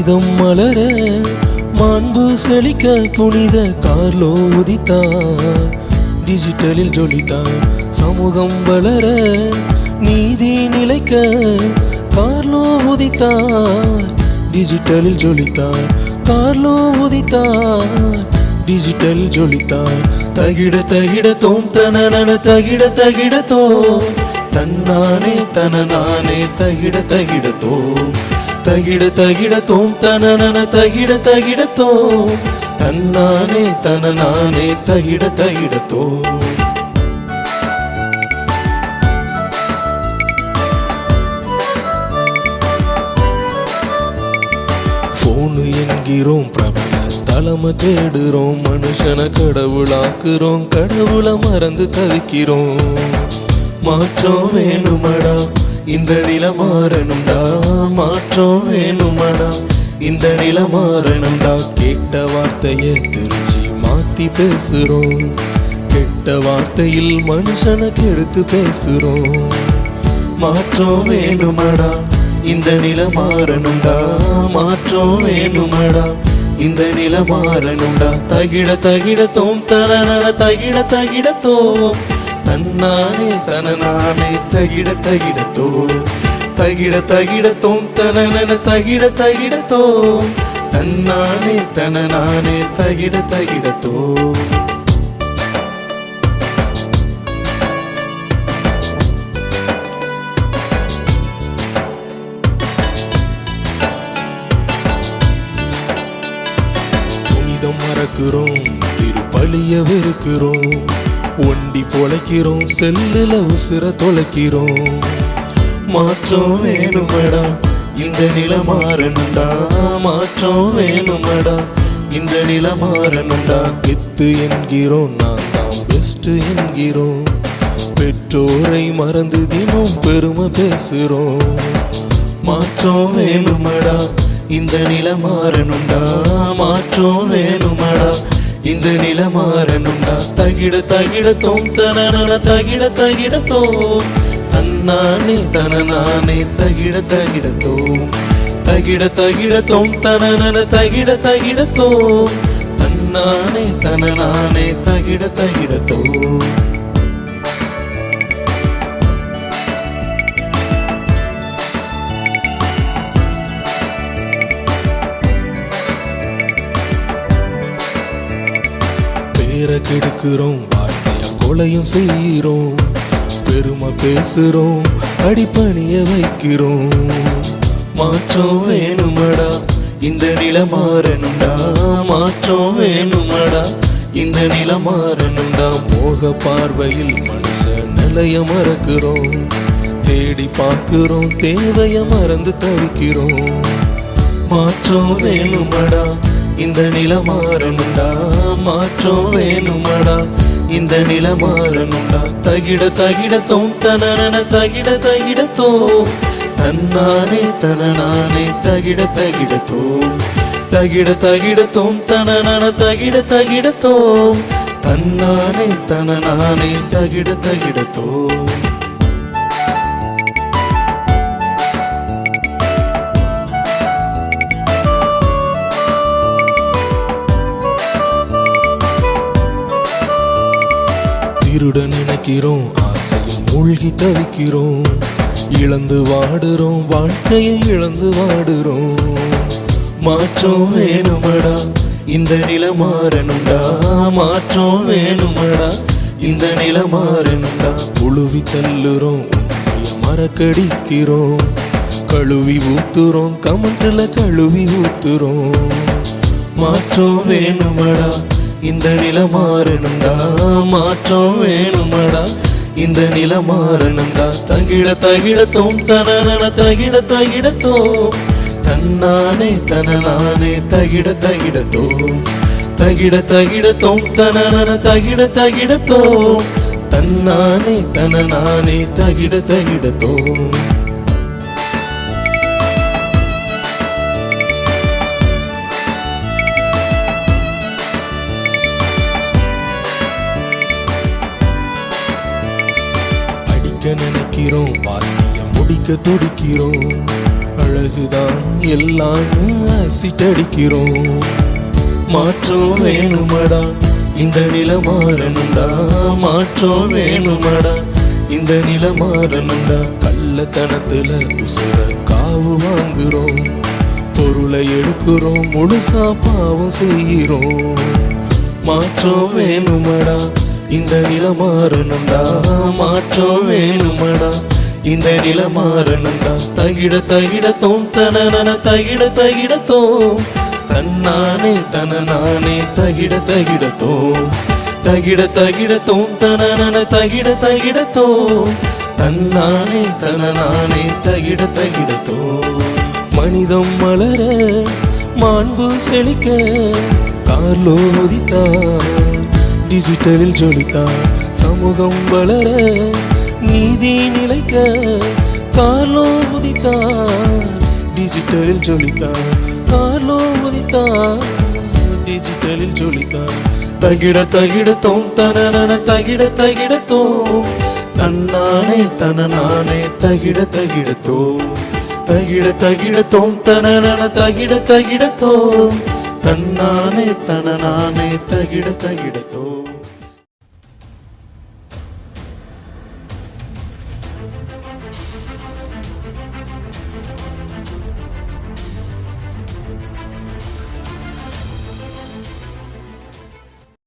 மனிதம் மலர மாண்பு செழிக்க புனித கார்லோ உதித்தார். டிஜிட்டலில் ஜொலித்தார் சமூகம் வளர நீதி நிலைக்க கார்லோ உதித்தார். டிஜிட்டலில் ஜொலித்தார் கார்லோ உதித்தார். டிஜிட்டல் ஜொலித்தார் தகிட தகிட தோம் தனன தகிட தகிட தோம். தன்னானே தனநானே தகிட தகிட தோம். தகிட தகிட தோம் தனன தகிட தகிட தோம். தன்னானே தனநானே தகிட தகிட தோம். போனு என்கிறோம் பிரபல தலம தேடுறோம். மனுஷன கடவுளாக்குறோம் கடவுளை மறந்து தவிக்கிறோம். மாற்றம் வேணுமடா இந்த நில மாறணும்டா மாற்றம் வேணுமடா. இந்த நில மாறணும்டா கேட்ட வார்த்தையை திருச்சி மாத்தி பேசுறோம். கெட்ட வார்த்தையில் மனுஷனை கெடுத்து பேசுறோம். மாற்றம் வேணுமடா இந்த நில மாறணும்டா மாற்றம் வேணுமடா இந்த நில மாறணும்டா தகிட தகிட தோம் தனன தகிட தகிட தோம். தன்னானே தனநானே தகிட தகிட தகிட தகிடத்தோம் தனனன தகிட தகிட தன்னானே தனநானே தகிட தகிட தோம் மறக்கிறோம் திருப்பலிய வெறுக்கிறோம் ஒண்டி பொழைக்கிறோம் செல்லுல உசுர தொலைக்கிறோம். மாற்றம் வேணுமடா இந்த நில மாறணுண்டா மாற்றம் வேணுமடா இந்த நில மாறணுண்டா கெத்து என்கிறோம் நான் தான் பெஸ்ட் என்கிறோம். பெற்றோரை மறந்து தினம் பெருமை பேசுறோம். மாற்றம் வேணுமடா இந்த நில மாறணுண்டா மாற்றம் வேணுமடா இந்த நில மாறணும்டா தகிட தகிட தோம் தனன தகிட தகிட தோம். தன்னானே தனநானே தகிட தகிட தோம். தகிட தகிட தோம் தனன தகிட தகிட தோம். தன்னானே தனநானே தகிட தகிட தோம். கெடுக்கிறோம் வார்த்தைய கொலையும் செய்கிறோம். பெருமை பேசுறோம் அடிப்பணிய வைக்கிறோம். மாற்றம் வேணுமடா இந்த நில மாறணும்டா. மாற்றம் வேணுமடா இந்த நில மாறணும்டா. மோக பார்வையில் மனுஷ நிலைய மறக்கிறோம். தேடி பார்க்கிறோம் தேவைய மறந்து தவிக்கிறோம். மாற்றம் வேணுமடா இந்த நில மாறணும்டா மாற்றம் வேணுமடா. இந்த நில மாறணும்டா தகிட தகிடத்தோம் தோம் தனன தகிட தகிடத்தோ தன்னானே தனனானே தகிட தகிட தகிட தகிடத்தோம் தோம் தனன தகிட தகிட தோம். தன்னானே தனநானே தகிட தகிட திருட நினைக்கிறோம் ஆசையில் மூழ்கி தவிக்கிறோம். இழந்து வாடுறோம் வாழ்க்கையை இழந்து வாடுறோம். மாற்றம் வேணுமடா இந்த நில மாறணும்டா. மாற்றம் வேணுமடா இந்த நில மாறணும்டா. உழுவி தள்ளுறோம் மறக்கடிக்கிறோம். கழுவி ஊத்துறோம் கமட்டில் கழுவி ஊத்துறோம். மாற்றம் வேணுமடா இந்த நில மாறணும்டா மாற்றம் வேணுமடா. இந்த நில மாறணும்டா தகிட தகிட தனன தகிட தகிடத்தோம். தன்னானே தனநானே தகிட தகிடத்தோம். தகிட தகிடத்தோம் தனன தகிட தகிடத்தோம். தன்னானே தனனானே தகிட தகிடத்தோம். முடிக்க நினைக்கிறோம் வார்த்தைய முடிக்க துடிக்கிறோம். அழகுதான் எல்லாம் அசிட்டடிக்கிறோம். மாற்றம் வேணுமடா இந்த நில மாறணுண்டா மாற்றம் வேணுமடா இந்த நில மாறணுண்டா கள்ளத்தனத்துல உசுர காவு வாங்குறோம். பொருளை எடுக்கிறோம் முழுசா பாவம் செய்கிறோம். மாற்றம் வேணுமடா இந்த நில மாறணும்டா மாற்றம் வேணுமடா. இந்த நில மாறணும்டா தகிட தகிடத்தோம் தோம் தனன தகிட தகிடத்தோம் தன்னானே தனநானே தகிட தகிடத்தோம் தகிட தகிடத்தோம் தோம் தனன தகிட தகிடத்தோம் தன்னானே தனநானே தகிட தகிடத்தோம் மனிதம் மலர மாண்பு செழிக்க கார்லோதித்தார். டிஜிட்டலில் ஜொலித்தார் சமூகம் வளர நீதி நிலைக்க கார்லோ உதித்தார் டிஜிட்டலில் ஜொலித்தார் கார்லோ உதித்தார் டிஜிட்டலில் ஜொலித்தார் தகிட தகிடத்தோம் தனன தகிட தகிடத்தோம் தன்னானே தனநானே தகிட தகிடத்தோம் தகிட தகிடத்தோம் தனன தகிட தகிட தோம் தன்னானே தனநானே தகிட தகிடத்தோ